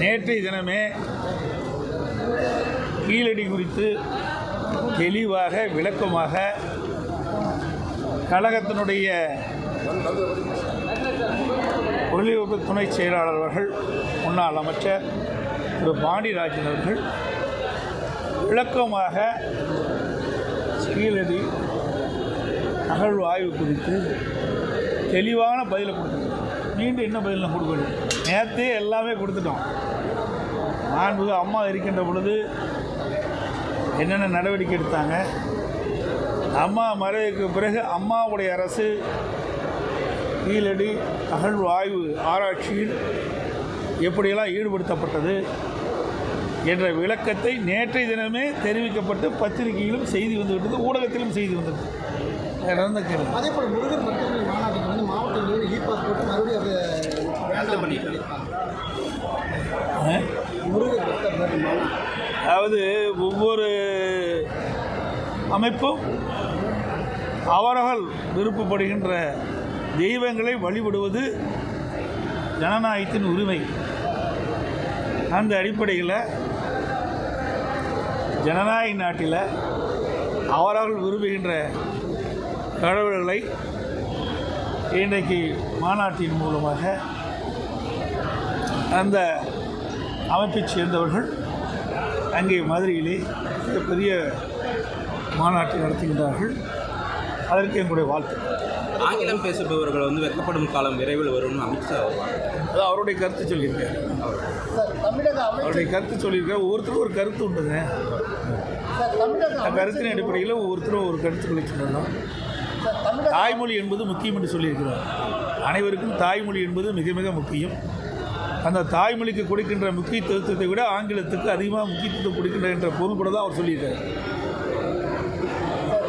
நேற்றைய தினமே கீழடி குறித்து தெளிவாக விளக்கமாக கழகத்தினுடைய தொழில்நுட்ப துணை செயலாளர் அவர்கள் முன்னாள் அமைச்சர் திரு பாண்டியராஜன் அவர்கள் விளக்கமாக கீழடி அகழ்வாய்வு குறித்து தெளிவான பதிலை கொடுத்துருக்கோம் மீண்டும் என்ன பதிலை கொடுக்க வேண்டும் நேற்றே எல்லாமே கொடுத்துட்டோம். மாண்புக அம்மா இருக்கின்ற பொழுது என்னென்ன நடவடிக்கை எடுத்தாங்க? அம்மா மறைவுக்கு பிறகு அம்மாவுடைய அரசு கீழடி அகழ்வு ஆய்வு ஆராய்ச்சியில் எப்படியெல்லாம் ஈடுபடுத்தப்பட்டது என்ற விளக்கத்தை நேற்றைய தினமே தெரிவிக்கப்பட்டு பத்திரிகையிலும் செய்தி வந்துவிட்டது ஊடகத்திலும் செய்தி வந்தது நடந்த கேள்வி. அதே போல் முருகன் மாநாட்டுக்கு வந்து மாவட்டங்களில் இ பாஸ்போர்ட் மறுபடியும் அதாவது ஒவ்வொரு அமைப்பும் அவர்கள் விருப்பப்படுகின்ற தெய்வங்களை வழிபடுவது ஜனநாயகத்தின் உரிமை. அந்த அடிப்படையில் ஜனநாயக நாட்டில் அவரவர்கள் விரும்புகின்ற கடவுள்களை இன்றைக்கு மாநாட்டின் மூலமாக அந்த அமைப்பைச் சேர்ந்தவர்கள் அங்கே மதுரையிலே மிகப்பெரிய மாநாட்டை நடத்துகின்றார்கள். அதற்கு எங்களுடைய வாழ்த்து. ஆங்கிலம் பேசுபவர்கள் வந்து வெட்கப்படும் காலம் விரைவில் வரும்னு அமித்ஷா வருவாங்க அது அவருடைய கருத்து சொல்லியிருக்காரு. அமைச்சர் அவருடைய கருத்து சொல்லியிருக்காரு. ஒவ்வொருத்தரும் ஒரு கருத்து உண்டுங்க. கருத்தின் அடிப்படையில் ஒவ்வொருத்தரும் ஒரு கருத்துக்களை சொல்லலாம். தாய்மொழி என்பது முக்கியம் என்று சொல்லியிருக்கிறார். அனைவருக்கும் தாய்மொழி என்பது மிக மிக முக்கியம். அந்த தாய்மொழிக்கு கொடுக்கின்ற முக்கியத்துவத்தை விட ஆங்கிலத்துக்கு அதிகமாக முக்கியத்துவம் கொடுக்கின்ற என்ற பொருள் தான் அவர் சொல்லியிருக்காரு.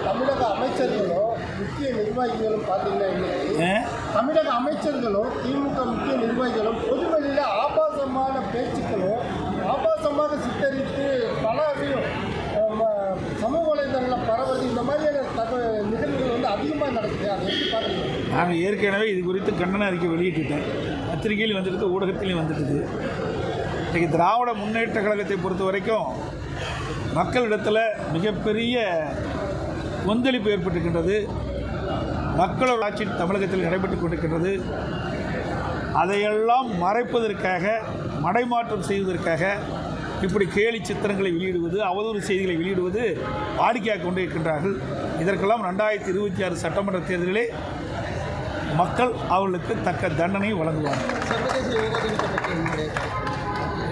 தமிழக அமைச்சர்களும் முக்கிய நிர்வாகிகளும் பார்த்தீங்கன்னா தமிழக அமைச்சர்களும் திமுக முக்கிய நிர்வாகிகளும் பொதுவெளியில் ஆபாசமான பேச்சுக்களும் ஆபாசமாக சித்தரித்து அஹ், சமூக வலைதளங்களில் பரவது இந்த மாதிரியான தகவல் நிகழ்வுகள் வந்து அதிகமாக நடக்குது. அதை எப்படி பார்க்குறீங்க? நான் ஏற்கனவே இது குறித்து கண்டன அறிக்கை வெளியிட்டுட்டேன். பத்திரிகையிலையும் வந்துடுது ஊடகத்திலையும் வந்துடுது இன்றைக்கி திராவிட முன்னேற்ற கழகத்தை பொறுத்த வரைக்கும் மக்களிடத்தில் மிகப்பெரிய கொந்தளிப்பு ஏற்பட்டிருக்கின்றது. மக்களோட ஆட்சி தமிழகத்தில் நடைபெற்று கொண்டிருக்கின்றது. அதையெல்லாம் மறைப்பதற்காக மடைமாற்றம் செய்வதற்காக இப்படி கேலி சித்திரங்களை வெளியிடுவது அவதூறு செய்திகளை வெளியிடுவது வாடிக்கையாக கொண்டிருக்கின்றார்கள். இதற்கெல்லாம் ரெண்டாயிரத்தி இருபத்தி ஆறு சட்டமன்ற தேர்தலிலே மக்கள் அவர்களுக்கு தக்க தண்டனை வழங்குவாங்க.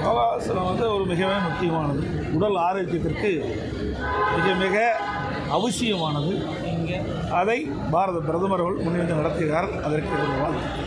யோகாசனம் வந்து ஒரு மிகவே முக்கியமானது. உடல் ஆரோக்கியத்திற்கு மிக மிக அவசியமானது. அதை பாரத பிரதமர் அவர்கள் முன்னிருந்து நடத்துகிறார் அதற்கு ஒரு வாழ்த்து